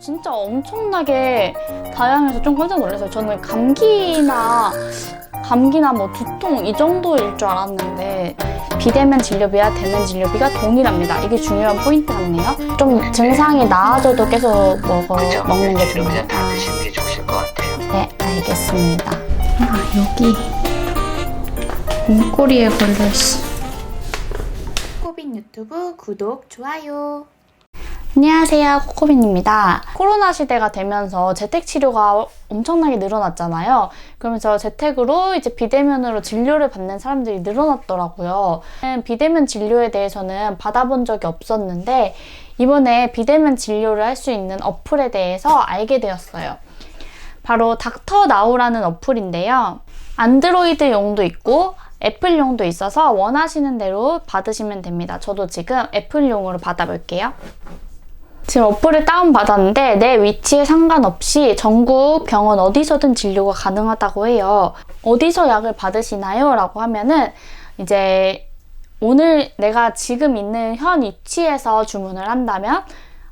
진짜 엄청나게 다양해서 좀 깜짝 놀랐어요. 저는 감기나 감기나 뭐 두통 이 정도일 줄 알았는데 비대면 진료비와 대면 진료비가 동일합니다. 이게 중요한 포인트 같네요. 좀 증상이 나아져도 계속 먹어, 그죠? 먹는 게 일주일 좋네요. 그냥 다 드시는 게 좋으실 것 같아요. 네, 알겠습니다. 아, 여기 몸꼬리에 걸려 있어. 코빈 유튜브 구독, 좋아요. 안녕하세요. 코코빈입니다. 코로나 시대가 되면서 재택 치료가 엄청나게 늘어났잖아요. 그러면서 재택으로 이제 비대면으로 진료를 받는 사람들이 늘어났더라고요. 비대면 진료에 대해서는 받아본 적이 없었는데 이번에 비대면 진료를 할 수 있는 어플에 대해서 알게 되었어요. 바로 닥터 나우라는 어플인데요. 안드로이드용도 있고 애플용도 있어서 원하시는 대로 받으시면 됩니다. 저도 지금 애플용으로 받아볼게요. 지금 어플을 다운받았는데 내 위치에 상관없이 전국 병원 어디서든 진료가 가능하다고 해요. 어디서 약을 받으시나요? 라고 하면은 이제 오늘 내가 지금 있는 현 위치에서 주문을 한다면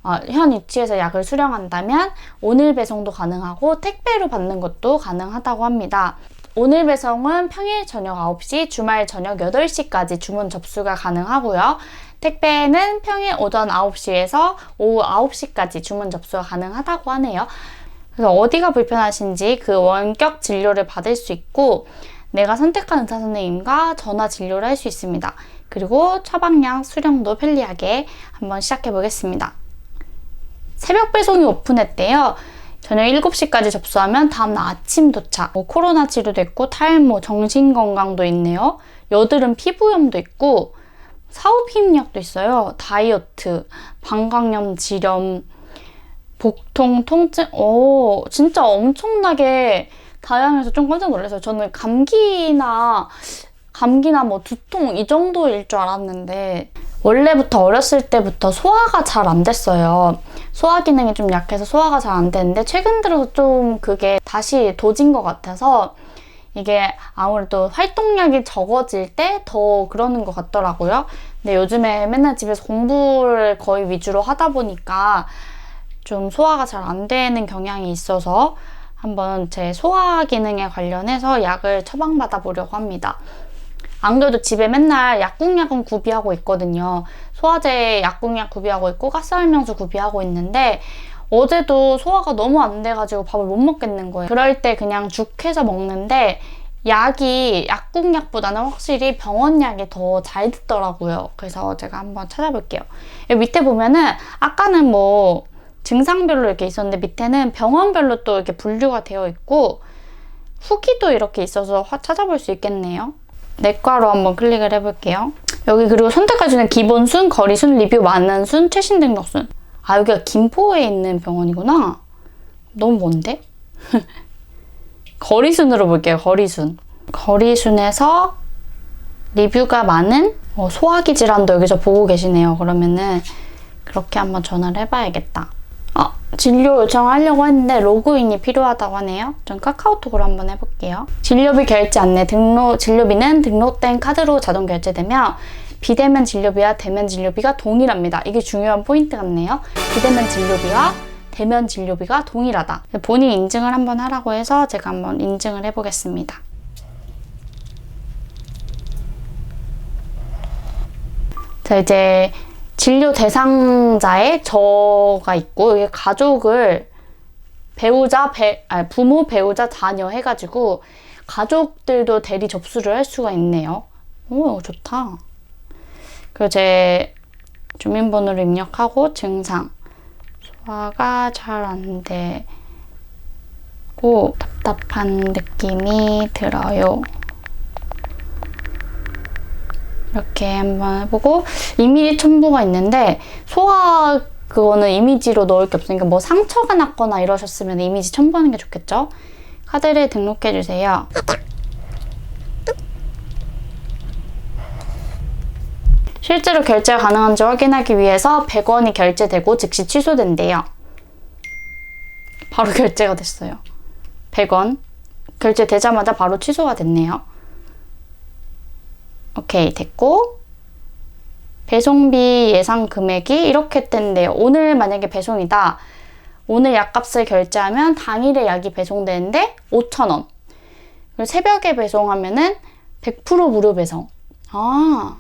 어, 현 위치에서 약을 수령한다면 오늘 배송도 가능하고 택배로 받는 것도 가능하다고 합니다. 오늘 배송은 평일 저녁 9시, 주말 저녁 8시까지 주문 접수가 가능하고요. 택배는 평일 오전 9시에서 오후 9시까지 주문 접수가 가능하다고 하네요. 그래서 어디가 불편하신지 그 원격 진료를 받을 수 있고 내가 선택한 의사 선생님과 전화 진료를 할 수 있습니다. 그리고 처방약 수령도 편리하게 한번 시작해 보겠습니다. 새벽 배송이 오픈했대요. 저녁 7시까지 접수하면 다음날 아침 도착. 뭐 코로나 치료도 있고 탈모, 정신건강도 있네요. 여드름 피부염도 있고 사후 피임약도 있어요. 다이어트, 방광염, 지렴, 복통, 통증. 오, 진짜 엄청나게 다양해서 좀 깜짝 놀랐어요. 저는 감기나 감기나 뭐 두통 이 정도일 줄 알았는데 원래부터 어렸을 때부터 소화가 잘 안 됐어요. 소화 기능이 좀 약해서 소화가 잘 안 되는데 최근 들어서 좀 그게 다시 도진 것 같아서 이게 아무래도 활동량이 적어질 때 더 그러는 것 같더라고요. 근데 요즘에 맨날 집에서 공부를 거의 위주로 하다 보니까 좀 소화가 잘 안 되는 경향이 있어서 한번 제 소화 기능에 관련해서 약을 처방받아 보려고 합니다. 안 그래도 집에 맨날 약국약은 구비하고 있거든요. 소화제 약국약 구비하고 있고 가스알명수 구비하고 있는데 어제도 소화가 너무 안 돼가지고 밥을 못 먹겠는 거예요. 그럴 때 그냥 죽 해서 먹는데 약이 약국약보다는 확실히 병원약이 더 잘 듣더라고요. 그래서 제가 한번 찾아볼게요. 밑에 보면은 아까는 뭐 증상별로 이렇게 있었는데 밑에는 병원별로 또 이렇게 분류가 되어 있고 후기도 이렇게 있어서 화- 찾아볼 수 있겠네요. 내과로 한번 클릭을 해볼게요. 여기 그리고 선택해주는 기본순, 거리순, 리뷰 많은 순, 최신 등록순. 아 여기가 김포에 있는 병원이구나. 너무 먼데? 거리순으로 볼게요. 거리순. 거리순에서 리뷰가 많은 어, 소화기 질환도 여기서 보고 계시네요. 그러면은 그렇게 한번 전화를 해봐야겠다. 어, 진료 요청하려고 했는데 로그인이 필요하다고 하네요. 전 카카오톡으로 한번 해볼게요. 진료비 결제 안내 등록 진료비는 등록된 카드로 자동 결제되며 비대면 진료비와 대면 진료비가 동일합니다. 이게 중요한 포인트 같네요. 비대면 진료비와 대면 진료비가 동일하다. 본인 인증을 한번 하라고 해서 제가 한번 인증을 해보겠습니다. 자, 이제 진료 대상자에 저가 있고, 이게 가족을 배우자, 배, 아니, 부모, 배우자, 자녀 해가지고 가족들도 대리 접수를 할 수가 있네요. 오, 좋다. 그리고 제 주민번호를 입력하고 증상. 소화가 잘 안 되고 답답한 느낌이 들어요. 이렇게 한번 해보고 이미지 첨부가 있는데 소화 그거는 이미지로 넣을 게 없으니까 뭐 상처가 났거나 이러셨으면 이미지 첨부하는 게 좋겠죠? 카드를 등록해 주세요. 실제로 결제 가능한지 확인하기 위해서 100원이 결제되고 즉시 취소된대요. 바로 결제가 됐어요. 100원. 결제되자마자 바로 취소가 됐네요. 오케이, 됐고. 배송비 예상 금액이 이렇게 뜬대요. 오늘 만약에 배송이다. 오늘 약값을 결제하면 당일에 약이 배송되는데 5,000원. 그리고 새벽에 배송하면은 100% 무료 배송. 아.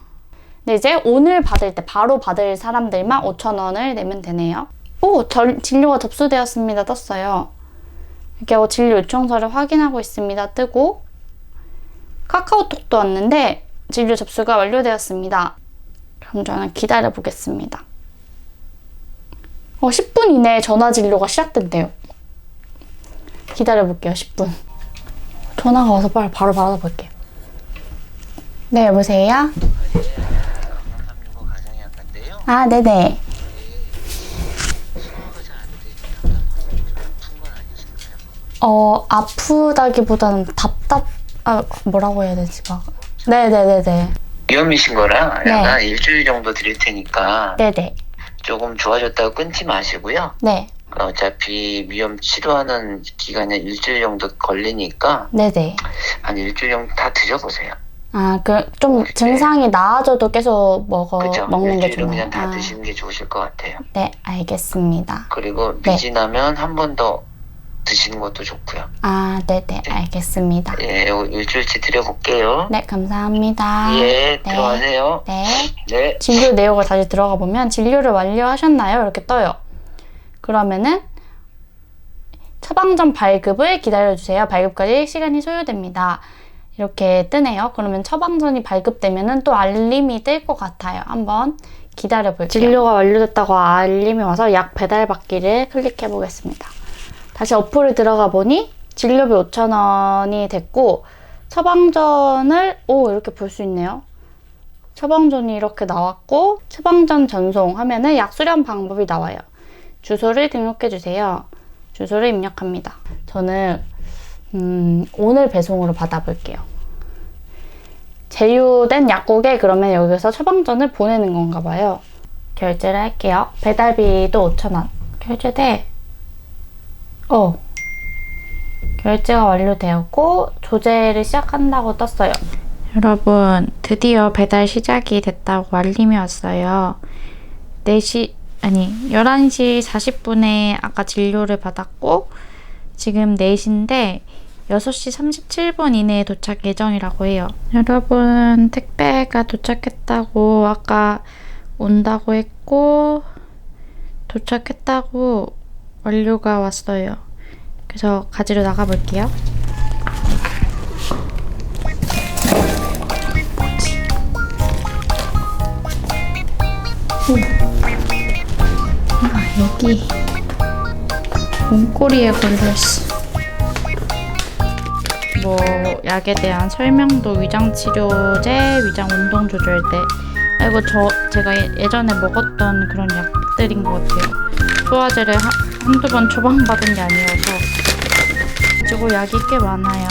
근데 이제 오늘 받을 때 바로 받을 사람들만 5,000원을 내면 되네요. 오, 절- 진료가 접수되었습니다. 떴어요. 이렇게 하고 진료 요청서를 확인하고 있습니다. 뜨고 카카오톡도 왔는데 진료 접수가 완료되었습니다. 그럼 저는 기다려 보겠습니다. 어, 10분 이내에 전화 진료가 시작된대요. 기다려 볼게요. 10분. 전화가 와서 빨리 바로 받아볼게요. 네, 여보세요? 아, 네네. 어, 아프다기보다는 답답, 아, 뭐라고 해야 되지, 막. 네네네네. 위험이신 거라 네. 약간 일주일 정도 드릴 테니까 네네. 조금 좋아졌다고 끊지 마시고요. 네. 어차피 위험 치료하는 기간에 일주일 정도 걸리니까 네네. 한 일주일 정도 다 드셔보세요. 아, 그, 좀 증상이 나아져도 계속 먹어, 그죠? 어, 먹는 게 일주일은 좋나요? 그냥 다 아, 드시는 게 좋으실 것 같아요. 네, 알겠습니다. 그리고 네. 미진 하면 한 번 더 드시는 것도 좋고요. 아, 네 네, 알겠습니다. 예, 요 일주일치 드려볼게요. 네, 감사합니다. 예, 들어가세요. 네. 네. 진료 내역을 다시 들어가 보면 진료를 완료하셨나요? 이렇게 떠요. 그러면은 처방전 발급을 기다려 주세요. 발급까지 시간이 소요됩니다. 이렇게 뜨네요. 그러면 처방전이 발급되면은 또 알림이 뜰 것 같아요. 한번 기다려 볼게요. 진료가 완료됐다고 알림이 와서 약 배달 받기를 클릭해 보겠습니다. 다시 어플을 들어가 보니 진료비 5,000원이 됐고 처방전을 오 이렇게 볼 수 있네요. 처방전이 이렇게 나왔고 처방전 전송 하면은 약 수령 방법이 나와요. 주소를 등록해 주세요. 주소를 입력합니다. 저는 음, 오늘 배송으로 받아볼게요. 제휴된 약국에 그러면 여기서 처방전을 보내는 건가 봐요. 결제를 할게요. 배달비도 5,000원. 결제돼. 어. 결제가 완료되었고 조제를 시작한다고 떴어요. 여러분, 드디어 배달 시작이 됐다고 알림이 왔어요. 4시, 아니, 11시 40분에 아까 진료를 받았고, 지금 4시인데, 6시 37분 이내에 도착 예정이라고 해요. 여러분, 택배가 도착했다고 아까 온다고 했고, 도착했다고 완료가 왔어요. 그래서 가지러 나가볼게요. 아, 여기 몸꼬리에 걸렸어. 뭐 약에 대한 설명도 위장 치료제, 위장 운동 조절제. 아, 이거 저 제가 예- 예전에 먹었던 그런 약들인 것 같아요. 소화제를 한, 한두 번 처방받은 게 아니어서 그리고 약이 꽤 많아요.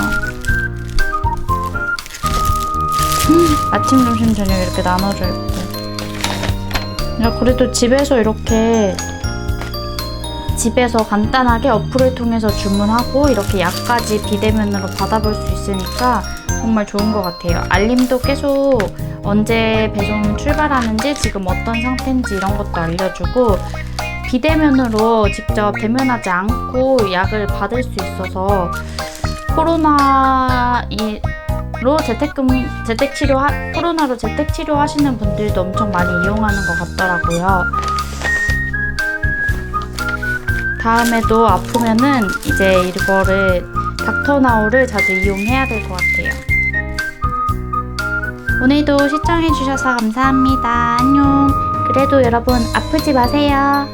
음, 아침, 점심, 저녁 이렇게 나눠져 있고. 야, 그래도 집에서 이렇게 집에서 간단하게 어플을 통해서 주문하고 이렇게 약까지 비대면으로 받아볼 수 있으니까 정말 좋은 것 같아요. 알림도 계속 언제 배송 출발하는지 지금 어떤 상태인지 이런 것도 알려주고 비대면으로 직접 대면하지 않고 약을 받을 수 있어서 코로나 이로 재택금 재택 치료 하, 코로나로 재택 치료 하시는 분들도 엄청 많이 이용하는 것 같더라고요. 다음에도 아프면은 이제 이거를 닥터나우를 자주 이용해야 될 것 같아요. 오늘도 시청해주셔서 감사합니다. 안녕. 그래도 여러분 아프지 마세요.